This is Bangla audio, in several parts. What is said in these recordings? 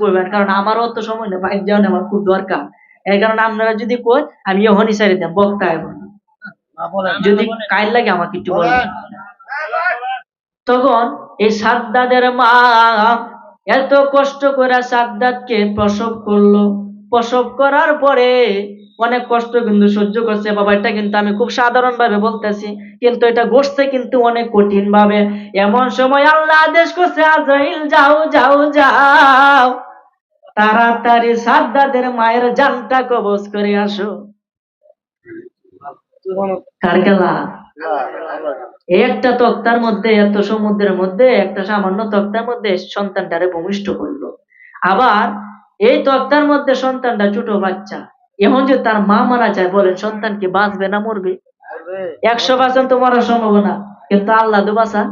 কইবেন কারণ আমারও অত সময় না বাইক যাওয়া আমার খুব দরকার। এই কারণে আপনারা যদি কই আমি এখনই সারি দেন বক্তা এখন যদি কাইল লাগে আমাকে একটু বলেন। তখন এই সাদ্দাদের মা এত কষ্ট করে সাদ্দাতকে প্রসব করল। প্রসব করার পরে অনেক কষ্ট কিন্তু সহ্য করছে। বাবা, এটা কিন্তু আমি খুব সাধারণ ভাবে বলতেছি, কিন্তু এটা ঘটছে কিন্তু অনেক কঠিন ভাবে এমন সময় আল্লাহ আদেশ করছে আজরাইল যাও যাও যাও। তাড়াতাড়ি সাদ্দাদের মায়ের জানটা কবজ করে আসো। একটা তক্তার মধ্যে, এত সমুদ্রের মধ্যে, একটা সামান্য তক্তার মধ্যে সন্তানটারে ভূমিষ্ঠ করল। আবার এই তক্তার মধ্যে সন্তানটা ছোট বাচ্চা। এখন যে তার মা মারা যায় বলেন সন্তান কি বাঁচবে না মরবে? একশো পার্সেন্ট তো মরার সম্ভাবনা কিন্তু আল্লাহ দুবাসা?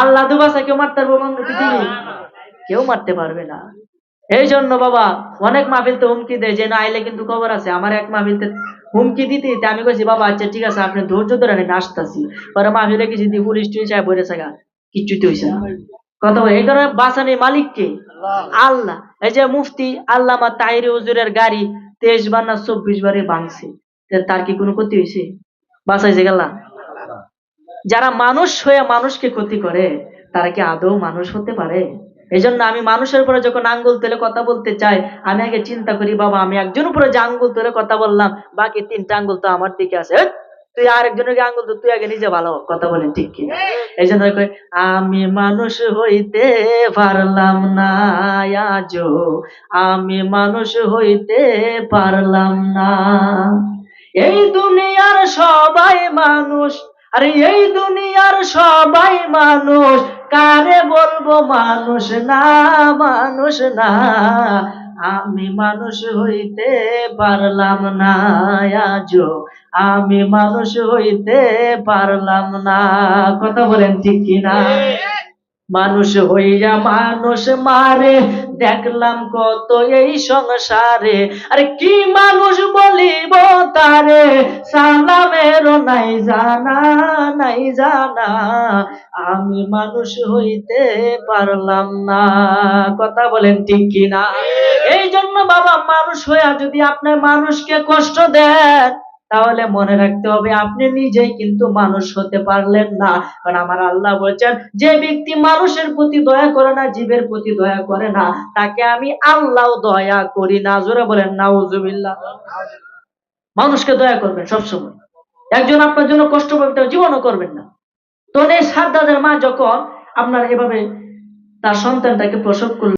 আল্লাহ দুবাসা কেউ মারতে পারব পৃথিবী? কেউ মারতে পারবে না। এই জন্য বাবা অনেক মাহফিল তো হুমকি দেয় যে না আইলে কিন্তু খবর আছে। আমার এক মাহফিলতে হুমকি দিতে দিতে আমি কইছি বাবা আচ্ছা ঠিক আছে আপনি ধৈর্য ধরে আমি আসতেছি। পরে মাহফিলে কিছু দিয়ে পুলিশ টুলিশ বলে থাকা কিচ্ছুতে হইছে না। কথা বলে এই কারণে বাসানি মালিক কে? আল্লাহ। এই যে মুফতি আল্লামা তাহিরি হুজুরের গাড়ি তেইশ বার না চব্বিশ বারে ভাঙছে। তার কি কোনো ক্ষতি হয়েছে? বাঁচাইছে যারা মানুষ হয়ে মানুষকে ক্ষতি করে তারা কি আদৌ মানুষ হতে পারে? এই জন্য আমি মানুষের উপরে যখন আঙ্গুল তুলে কথা বলতে চাই আমি আগে চিন্তা করি বাবা আমি একজন উপরে যে আঙ্গুল তুলে কথা বললাম বাকি তিনটা আঙ্গুল তো আমার দিকে আছে। তুই আরেকজনের আঙ্গুল তুই আগে নিজে ভালো কথা বলেন ঠিক কি এই জন্য আমি মানুষ হইতে পারলাম না আজও। আমি মানুষ হইতে পারলাম না। এই দুনিয়ার সবাই মানুষ, আরে এই দুনিয়ার সবাই মানুষ, কারে বলব মানুষ না মানুষ না? আমি মানুষ হইতে পারলাম না আজ আমি মানুষ হইতে পারলাম না। কথা বলেন ঠিক কিনা? মানুষ হইয়া মানুষ মারে দেখলাম কত এই সংসারে। আরে কি মানুষ বলিব তারে? সালামেরও নাই জানা নাই জানা। আমি মানুষ হইতে পারলাম না। কথা বলেন ঠিক কিনা? এই জন্য বাবা মানুষ হইয়া যদি আপনি মানুষকে কষ্ট দেন তাহলে মনে রাখতে হবে, আপনি নিজেই কিন্তু মানুষ হতে পারলেন না। কারণ আমার আল্লাহ বলছেন, যে ব্যক্তি মানুষের প্রতি দয়া করে না, জীবের প্রতি দয়া করে না, তাকে আমি আল্লাহ দয়া করি না। জোরে বলেন না নাউজুবিল্লাহ। মানুষকে দয়া করবেন সবসময়। একজন আপনার জন্য কষ্ট পাবে জীবনও করবেন না। তো এই সাদ্দাদের মা যখন আপনার এভাবে তার সন্তানটাকে প্রসব করল